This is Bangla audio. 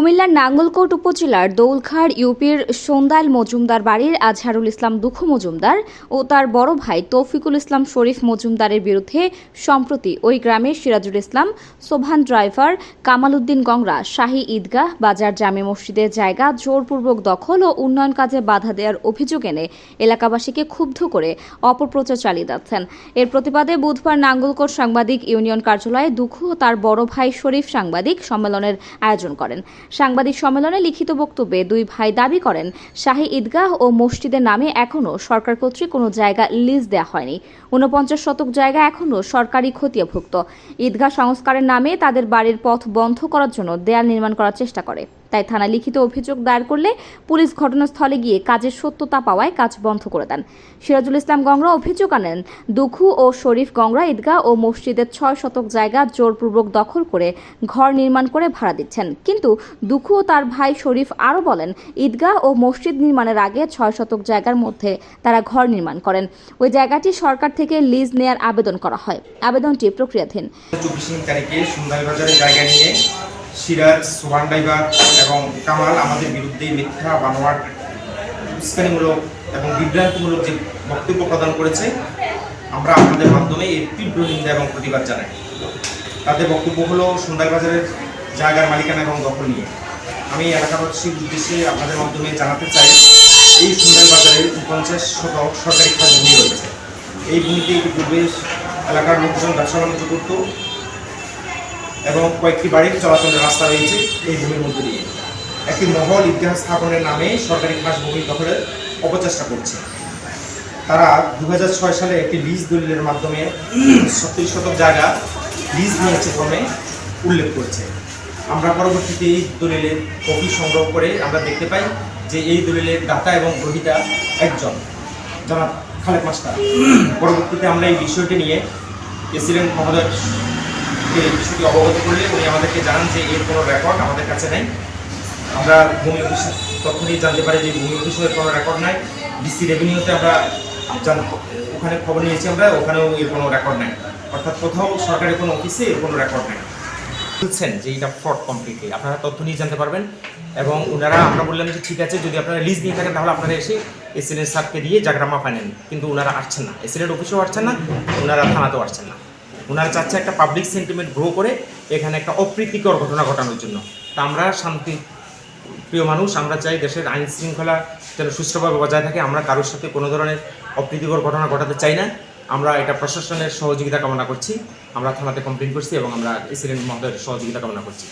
কুমিল্লার নাঙ্গলকোট উপজেলার দৌলখাড় ইউপির সন্দাইল মজুমদার বাড়ির আজহারুল ইসলাম দুঃখ মজুমদার ও তার বড় ভাই তৌফিকুল ইসলাম শরীফ মজুমদারের বিরুদ্ধে সম্প্রতি ওই গ্রামের সিরাজুল ইসলাম সোভান ড্রাইভার কামাল উদ্দিন গংরা, শাহী ঈদগাহ, বাজার জামে মসজিদের জায়গা, জোরপূর্বক দখল ও উন্নয়ন কাজে বাধা দেওয়ার অভিযোগ এনে এলাকাবাসীকে ক্ষুব্ধ করে অপপ্রচার চালিয়ে যাচ্ছেন। এর প্রতিবাদে বুধবার নাঙ্গলকোট সাংবাদিক ইউনিয়ন কার্যালয়ে দুঃখ ও তার বড় ভাই শরীফ সাংবাদিক সম্মেলনের আয়োজন করেন। সাংবাদিক সম্মেলনে লিখিত বক্তব্যে দুই ভাই দাবি করেন, শাহী ঈদগাহ ও মসজিদের নামে এখনও সরকার কর্তৃক কোনো জায়গা লিজ দেওয়া হয়নি। ঊনপঞ্চাশ শতক জায়গা এখনও সরকারি খতিয়াভুক্ত ঈদগাহ সংস্কারের নামে তাদের বাড়ির পথ বন্ধ করার জন্য দেয়াল নির্মাণ করার চেষ্টা করে। তাই থানায় লিখিত অভিযোগ দায়ের করলে পুলিশ ঘটনাস্থলে গিয়ে কাজের সত্যতা পাওয়ায় কাজ বন্ধ করে দেন। সিরাজুল ইসলাম গংরা অভিযোগ আনেন, দুখু ও শরীফ গংরা ঈদগাহ ও মসজিদের ছয় শতক জায়গা জোরপূর্বক দখল করে ঘর নির্মাণ করে ভাড়া দিচ্ছেন। কিন্তু দুখু ও তার ভাই শরীফ আরও বলেন, ঈদগাহ ও মসজিদ নির্মাণের আগে ছয় শতক জায়গার মধ্যে তারা ঘর নির্মাণ করেন। ওই জায়গাটি সরকার থেকে লিজ নেয়ার আবেদন করা হয়। আবেদনটি প্রক্রিয়াধীন। চব্বিশ তারিখে সুন্দর বাজারে জায়গা নিয়ে সিরাজ সোহান ড্রাইভার এবং কামাল আমাদের বিরুদ্ধে মিথ্যা, বানোয়াট, উস্কানিমূলক এবং বিভ্রান্তিমূলক যে বক্তব্য প্রদান করেছে, আমরা আপনাদের মাধ্যমে এর তীব্র নিন্দা এবং প্রতিবাদ জানাই। তাদের বক্তব্য হলো সুন্দর বাজারের জায়গার মালিকানা এবং দখল নিয়ে। আমি এলাকাবাসীর উদ্দেশ্যে আপনাদের মাধ্যমে জানাতে চাই, এই সুন্দর বাজারে পঞ্চাশ শতক সরকারি খাত ভূমি রয়েছে। এই ভূমিতে ইতিপূর্বে এলাকার লোকজন ব্যবসা বাণিজ্য করতো এবং কয়েকটি বাড়ির চলাচলের রাস্তা রয়েছে এই ভূমির মধ্যে দিয়ে। একটি মহল ইতিহাস স্থাপনের নামে সরকারি খাস ভূমি দখলের অপচেষ্টা করছে। তারা দু হাজার ছয় সালে একটি লিজ দলিলের মাধ্যমে সত্তর শতক জায়গা লিজ নিয়েছে ক্রমে উল্লেখ করেছে। আমরা পরবর্তীতে এই দলিলের কপি সংগ্রহ করে আমরা দেখতে পাই যে এই দলিলের দাতা এবং গ্রহিতা একজন, জনাব খালেক মাস্টার। পরবর্তীতে আমরা এই বিষয়টি নিয়ে প্রেসিডেন্ট মহোদয় যে বিষয়টি অবগত করলে উনি আমাদেরকে জানান যে এর কোনো রেকর্ড আমাদের কাছে নেই। আমরা ভূমি অফিসের তথ্য নিয়ে জানতে পারি যে ভূমি অফিসের কোনো রেকর্ড নাই। ডিসি রেভিনিউতে আমরা ওখানে খবর নিয়েছি আমরা, ওখানেও এর কোনো রেকর্ড নেই। অর্থাৎ কোথাও সরকারি কোনো অফিসে এর কোনো রেকর্ড নেই। বলছেন যে এটা ফ্রড কমপ্লিটলি আপনারা তথ্য নিয়ে জানতে পারবেন এবং ওনারা, আমরা বললাম যে ঠিক আছে, যদি আপনারা লিজ নিয়ে থাকেন তাহলে আপনারা এসে এসিডেন্ট স্যারকে দিয়ে জায়গাটা মাপা নেন। কিন্তু ওনারা আসছেন না। এসিডেন্ট অফিসেও আসছেন না, ওনারা থানাতেও আসছেন না। ওনারা চাচ্ছে একটা পাবলিক সেন্টিমেন্ট গ্রো করে এখানে একটা অপ্রীতিকর ঘটনা ঘটানোর জন্য। তা আমরা শান্তি, প্রিয় মানুষ, আমরা চাই দেশের আইন শৃঙ্খলা যেন সুস্থভাবে বজায় থাকে। আমরা কারোর সাথে কোনো ধরনের অপ্রীতিকর ঘটনা ঘটাতে চাই না। আমরা এটা প্রশাসনের সহযোগিতা কামনা করছি। আমরা থানাতে কমপ্লেন করছি এবং আমরা এসিডেন্ট মহোদয়ের সহযোগিতা কামনা করছি।